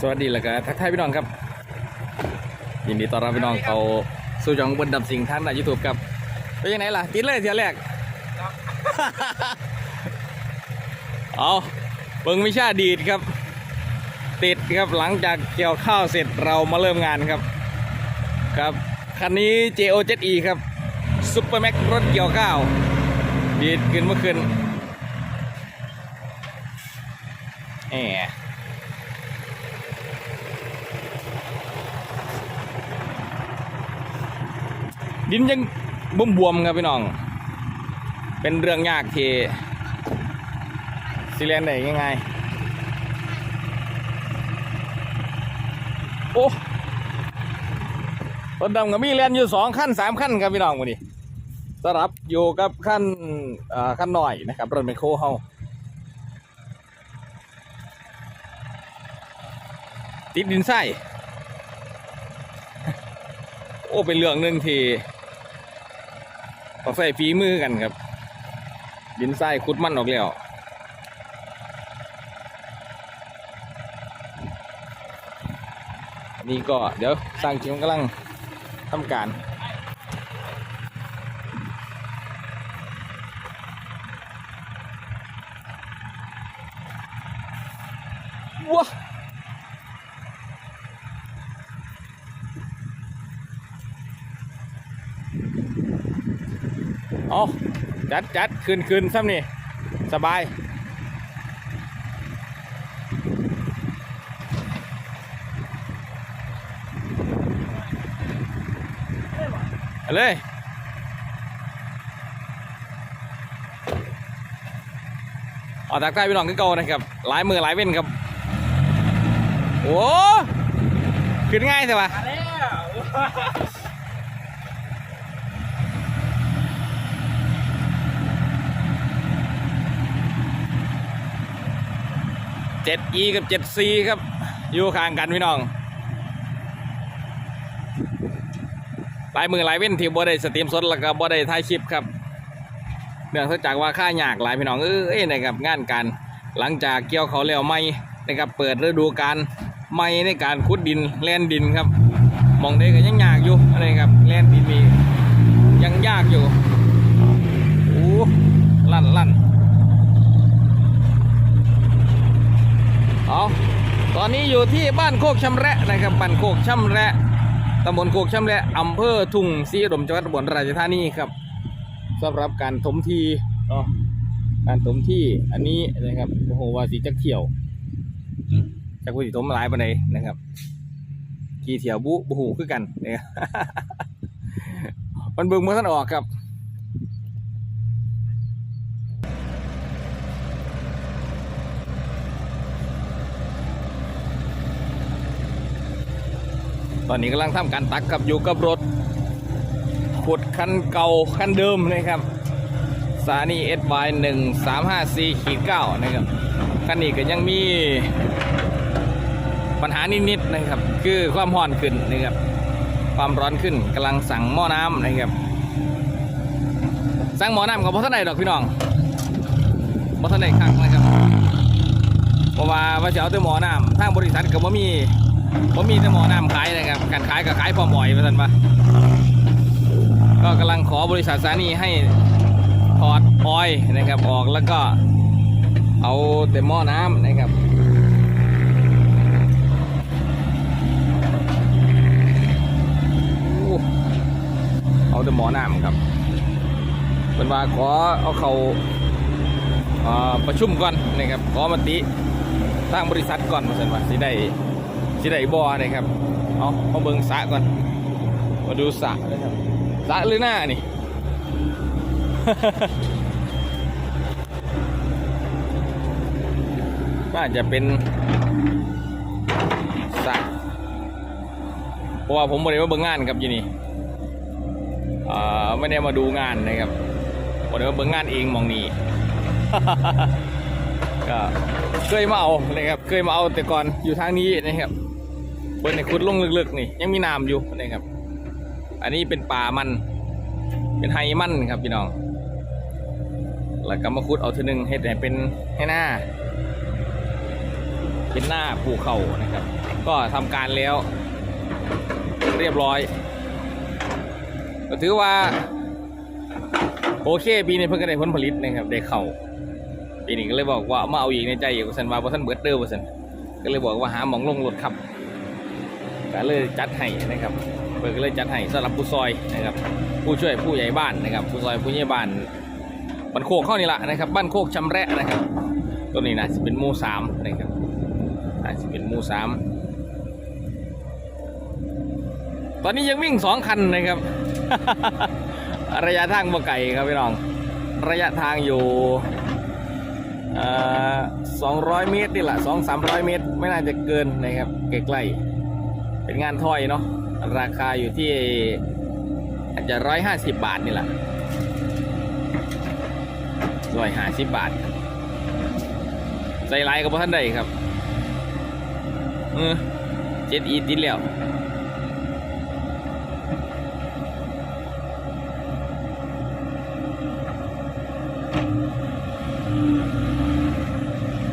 สวัสดีแล้วก็ทักทายพี่น้องครับยินดีต้อนรับพี่น้องเขาสู่ช่องบนดับสิงทางในยูทูบครับเป็นยังไงล่ะติดเลยเทียแรกเอาเบิ่งวิชาดีดครับ ติดครับหลังจากเกี่ยวข้าวเสร็จเรามาเริ่มงานครับ ครับคันนี้ JO7E ครับซุปเปอร์แม็กรถเกี่ยวข้าวดีดขึ้นเมื่อคืนแหม ดินยังบ่มบวมๆครับพี่น้อง เป็นเรื่องยากที่สิเรียนได้ง่ายๆโอ้รถดำก็มีเรียนอยู่สองขั้นสามขั้นครับพี่น้องวันนี้สำหรับอยู่กับขั้นขั้นหน่อยนะครับรถไมโครเฮาติดดินไส้โอ้เป็นเรื่องหนึ่งที่ ต้อใส่ฝีมือกันครับ ดินทรายขุดมันออกแล้วนนี่ก็เดี๋ยวสร้างจิมกำลังทำการว้า เอาจัดจัดคืนคืนซ้ำนี่สบาย เลยออกจากใต้พี่น้องก็เก่านะครับหลายมือหลายเว้นครับ โอ้ขึ้นง่ายใช่ปะ มาแล้ว เจ็ด E กับเจ็ด C ครับ อยู่ข้างกันพี่น้องหลายมือหลายเว้นที่บ่ได้สตรีมสดแล้วก็บ่ได้ถ่ายคลิปครับเนื่องจากว่าค่ายากหลายพี่น้องเอ้ยนะครับงานการหลังจากเกี่ยวเขาแล้วไม่นะครับเปิดฤดูกาลไม่ในการขุดดินแล่นดินครับมองได้ก็ยังยากอยู่อะไรครับแล่นดินมียังยากอยู่โอ้ลั่นลั่น เอาตอนนี้อยู่ที่บ้านโคกชำแระนะครับบ้านโคกชำแระตำบลโคกชำแระอำเภอทุ่งศรีดมจังหวัดอุบลราชธานีครับสำหรับการถมทีเนาะการถมที่อันนี้นะครับโอ้โหว่าสีจะเขียวจากผู้สีถมหลายปานใดนะครับกี่เถียวบุบุหูคือกันเนี่ยมันเบิ่งเมื่อท่านออกครับ ตอนนี้กำลังทำการตักกับอยู่กับรถขุดคันเก่าคันเดิมนะครับสานีเอสบหนึ่งสามห้าสี่ขีดเก้านะครับคันนี้ก็ยังมีปัญหานิดๆนะครับ คือความร้อนขึ้นนะครับความร้อนขึ้นกำลังสั่งหม้อน้ำนะครับ สั่งหม้อน้ำกับพ่อท่านใดดอกพี่น้องพ่อท่านใดคักนะครับเพราะว่าว่าจะเอาแต่หม้อน้ำทางบริษัทก็บ่มี ผมมีแต่หมอน้ำขายนะครับการขายก็ขายพอหมอยไปสันปะก็กำลังขอบริษัทซานีให้ถอดออยนะครับออกแล้วก็เอาแต่หม้อน้ำนะครับอเอาแต่หมอน้ำครับเป็นว่าขอเอาเขาเอ่อประชุมก่อนนะครับขอมติทางบริษัทก่อนมาสันว่าสิได้ สิได้บ่อนะครับ เอามาเบิ่งสระก่อน มาดูสระนะครับสระหรือหน้านี่ น่าจะเป็นสระเพราะว่าผมไม่ได้มาเบิ่งงานครับยี่นี่อ่าไม่ได้มาดูงานนะครับผมได้มาเบิ่งงานเองมองนี้ก็เคยมาเอานะครับ เคยมาเอาแต่ก่อนอยู่ทางนี้นะครับ บิ้ลในคุดลงลึกๆนี่ยังมีน้ำอยู่นะครับ อันนี้เป็นป่ามัน เป็นไฮมันครับพี่น้องแล้วก็มาคุดเอาทีหนึงเฮ็ดให้เป็นให้หน้า เป็นหน้าภูเขานะครับ ก็ทำการแล้ว เรียบร้อย ก็ถือว่า โอเคปีนี้เพิ่งก็ได้ผลผลิตนะครับได้เข่าปีนี้ก็เลยบอกว่ามาเอาอีกในใจอีกว่สันว่าบ่ท่านเบิดเด้อว่าสันก็เลยบอกว่าหาหมองลงรถครับ ก็เลยจัดให้นะครับเพิ่นก็เลยจัดให้สำหรับผู้ซอยนะครับ ผู้ช่วยผู้ใหญ่บ้านนะครับ ผู้ซอยผู้ใหญ่บ้านบ้านโคกเข้านี่ละนะครับ บ้านโคกชำแระนะครับ ตัวนี้นะจะเป็นหมู่สามนะครับอาจจะเป็นหมู่สามตอนนี้ยังวิ่งสองคันนะครับ ระยะทางบ่ไกลครับพี่น้อง ระยะทางอยู่สองร้อยเมตรนี่แหละสองสามร้อยเมตร ไม่น่าจะเกินนะครับใกล้ๆ เป็นงานถ้อยเนาะราคาอยู่ที่อาจจะร้อยห้าสิบบาทนี่แหละร้อยห้าสิบบาทใส่ไลน์กับท่านใดครับเออเจ็ดอีติดแล้ว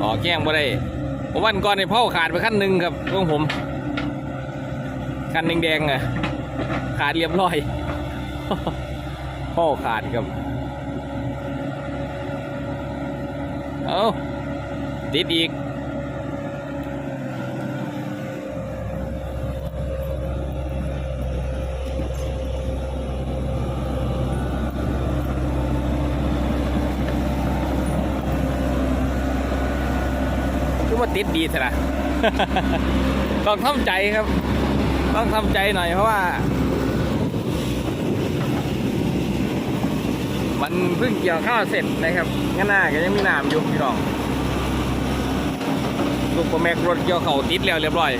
อ๋อแกล้งบ่ได้ผมวันก่อนในเผาขาดไปขั้นหนึ่งครับพวกผม คันแดงๆอะ ขาดเรียบร้อยพ่อขาดครับเอาติดอีกคือว่าติดดีใช่ไหมต้องทำใจครับ ต้องทำใจหน่อยเพราะว่า มันเพิ่งเกี่ยวข้าวเสร็จนะครับงั้นหน้าก็ยังมีน้ำอยู่พี่น้องลูกโปรแมกรถเกี่ยวเข่าติดแล้วเรียบร้อย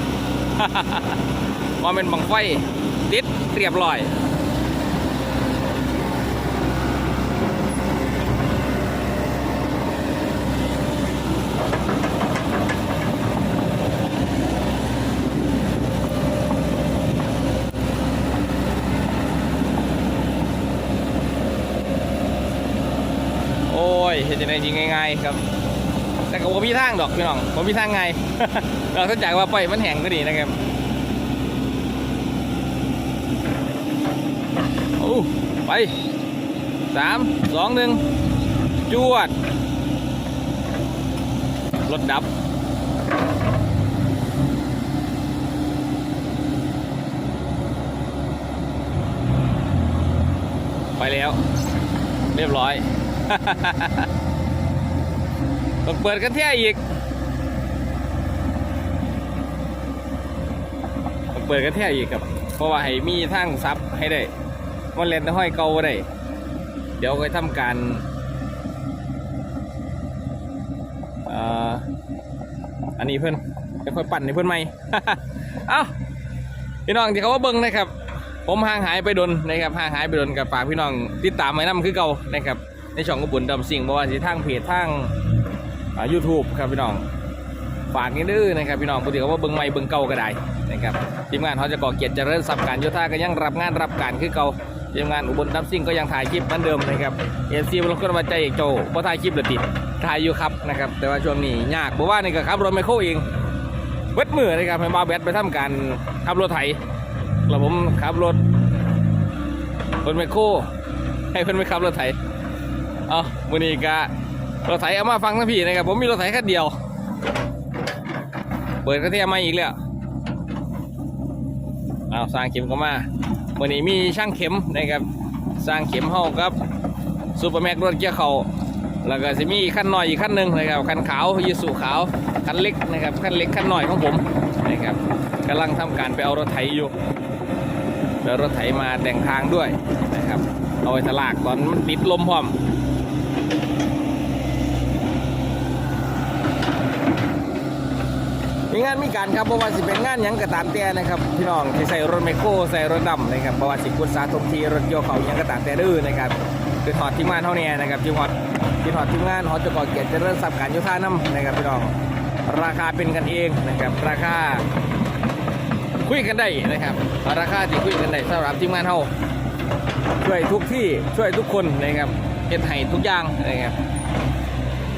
ว่าเป็นบังไฟติดเรียบร้อย โอ้ยเห็นจะได้จริงง่ายๆ ครับ แต่ก็บ่มีทางดอกพี่น้องบ่มีทางไง เราเข้าใจว่าปล่อยมันแห้งก็ดีนะครับโอ้ไปสามสองหนึ่งจวดรถดับไปแล้ว เรียบร้อย ต้องเปิดกันเที่ยอีกต้องเปิดกันเที่ยอีกครับ เพราะว่าให้มีทางซับให้ได้มันเล่นห้อยเกาได้ เดี๋ยวค่อยทำการอันนี้เพื่อนจะค่อยปั่นให้เพื่อนใหมเอ้าพี่น้องที่เขาว่าเบิ้งนะครับ ผมห่างหายไปดนนะครับห่างหายไปดนกับฝากพี่น้องติดตามไว้นํคือเก่านะครับในช่องกระบุนดำสิ่งบ่ว่าสิทางเพจทาง ยูทูบครับพี่น้องฝากนี้ดื้อนะครับพี่น้องปกติเขาว่าเบิ้งไม่เบิ้งเก่าก็ได้นะครับทีมงานเขาจะก่อเกียรติเจริญทรัพย์การโยธาก็ยังรับงานรับการคือเก่าทีมงานอุบลดับซิ่งก็ยังถ่ายคลิปเหมือนเดิมนะครับเอฟซีบางคนมาใจเอกโจเพราะถ่ายคลิปเลยติดถ่ายอยู่ครับนะครับแต่ว่าช่วงนี้ยากบอกว่านี่ก็ขับรถไมโครเองเวดมือนะครับให้มาแบตไปทำการขับรถไถแล้วผมขับรถรถไมโครให้เพื่อนไปขับรถไถเอาวันนี้กะ รถไถเอามาฟังทั้งพี่นะครับผมมีรถไถแค่เดียว เปิดกระเทียมมาอีกแล้วเอาสร้างเข็มก็มาวันนี้มีช่างเข็มนะครับสร้างเข็มเฮากับซูเปอร์แม็กรถเกียร์เขาแล้วก็จะมีขั้นหน่อยอีกขั้นหนึ่งนะครับขั้นขาวยีสุขาวคันเล็กนะครับขั้นเล็กขั้นหน่อยของผมนะครับกำลังทำการไปเอารถไถอยู่แล้วรถไถมาแต่งทางด้วยนะครับเอาไว้ถลากตอนมันติดลมพร้อม มีงานมีการครับเพราะว่าสิเป็นงานยังก็ตามแต่นะครับพี่น้องที่ใส่รถไมโครใส่รถดำนะครับเพราะว่าสิกุศลทมทีรถโยเขายังก็ตามแต่ดื้อนะครับคือถอดทีมงานเท่านี้นะครับที่ถอดที่ถอดทีมงานเขาจะก่อเกียรติเริญทรัพย์การโยธาน้ำนะครับพี่น้องราคาเป็นกันเองนะครับราคาคุยกันได้นะครับราคาที่คุยกันได้สำหรับทีมงานเขาช่วยทุกที่ช่วยทุกคนนะครับเฮ็ดให้ทุกอย่างนะครับ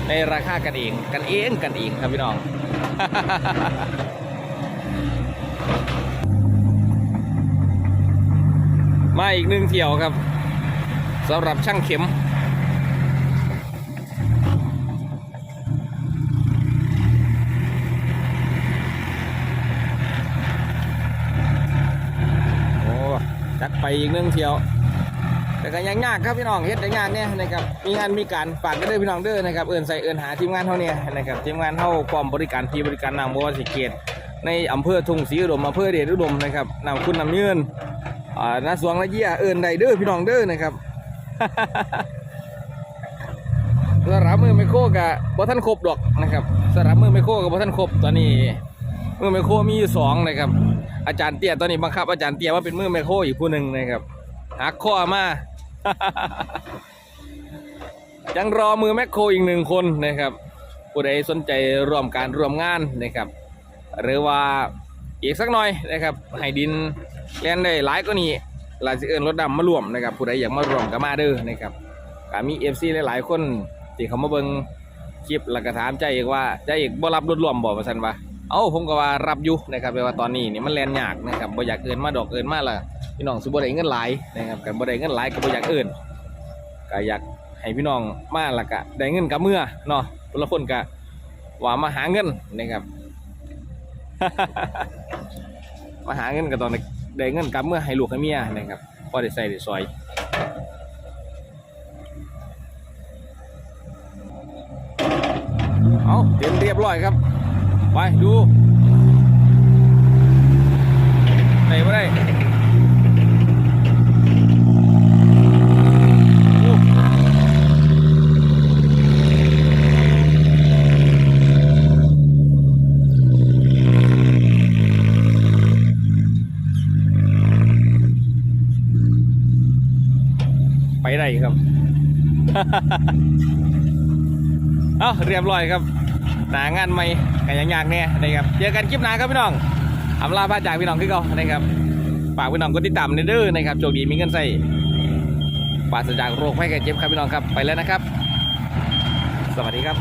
ในราคากันเองกันเองกันเองครับพี่น้อง มาอีกหนึ่งเที่ยวครับสำหรับช่างเข็ม โอ้จัดไปอีกหนึ่งเที่ยว แต่ก็ยังยากครับพี่น้องเฮ็ดได้ยากเนี่ยนะครับมีงานมีการฝากกันเด้อพี่น้องเด้อนะครับเอินใส่เอินหาทีมงานเท่าเนี่ยนะครับทีมงานเท่าพร้อมบริการที่บริการนำบัวสิเกตในอำเภอทุ่งศรีอุดมอำเภอเดชอุดมนะครับนำคุณนำเยืนอ่านาสวงนาเยี่ยเอินใดเด้อพี่น้องเด้อนะครับสรับมือไมโครกับบ่ท่านครบดอกนะครับสรับมือไมโครกับบ่ท่านครบตอนนี้มือไมโครมีอยู่สองนะครับอาจารย์เตี้ยตอนนี้บังคับอาจารย์เตี้ยว่าเป็นมือไมโครอีกผู้หนึ่งนะครับหักข้อมา ยังรอมือแมคโครอีกหนึ่งคนนะครับผู้ใดสนใจร่วมการร่วมงานนะครับ หรือว่าอีกสักหน่อยนะครับให้ดินเล่นได้หลายก็นี่หลายสิเอิญรถดำมาร่วมนะครับ ผู้ใดอยากมาร่วมก็มาเด้อนะครับก็มีเอฟซีหลายๆคนที่เขามาเบิ่งคลิปแล้วก็ถามใจอีกว่าใจอีกบ่รับรถร่วมบ่ว่าซั่นว่าเอ้าผมก็ว่ารับอยู่นะครับแปลว่าตอนนี้นี่มันแลนยากนะครับบ่อยากเอินมาดอกเอินมาละ พี่น้องสิบ่ได้เงินหลายนะครับกันบ่ได้เงินหลายก็บ่อยากเอินก็อยากให้พี่น้องมาละกะได้เงินกับเมื่อเนาะคนละคนกะว่ามาหาเงินนะครับ มาหาเงินก็ตองได้ได้เงินกับเมื่อให้ลูกให้เมียนะครับพอได้ใส่ได้ซอยเอาเตรียมเรียบร้อยครับ ไปดูได้ไม่ได้โอ้ ไปได้ครับ เอาเรียบร้อยครับหนางานใหม่กันยังยากเนี่ยนะครับ เจอกันคลิปหน้าครับพี่น้องอำลาพาจากพี่น้องขึ้นก่านะครับฝากพี่น้องกดติดตามในเด้อนะครับโชคดีมีเงินใส่ปราศจากโรคภัยไข้เจ็บครับพี่น้องครับไปแล้วนะครับ สวัสดีครับ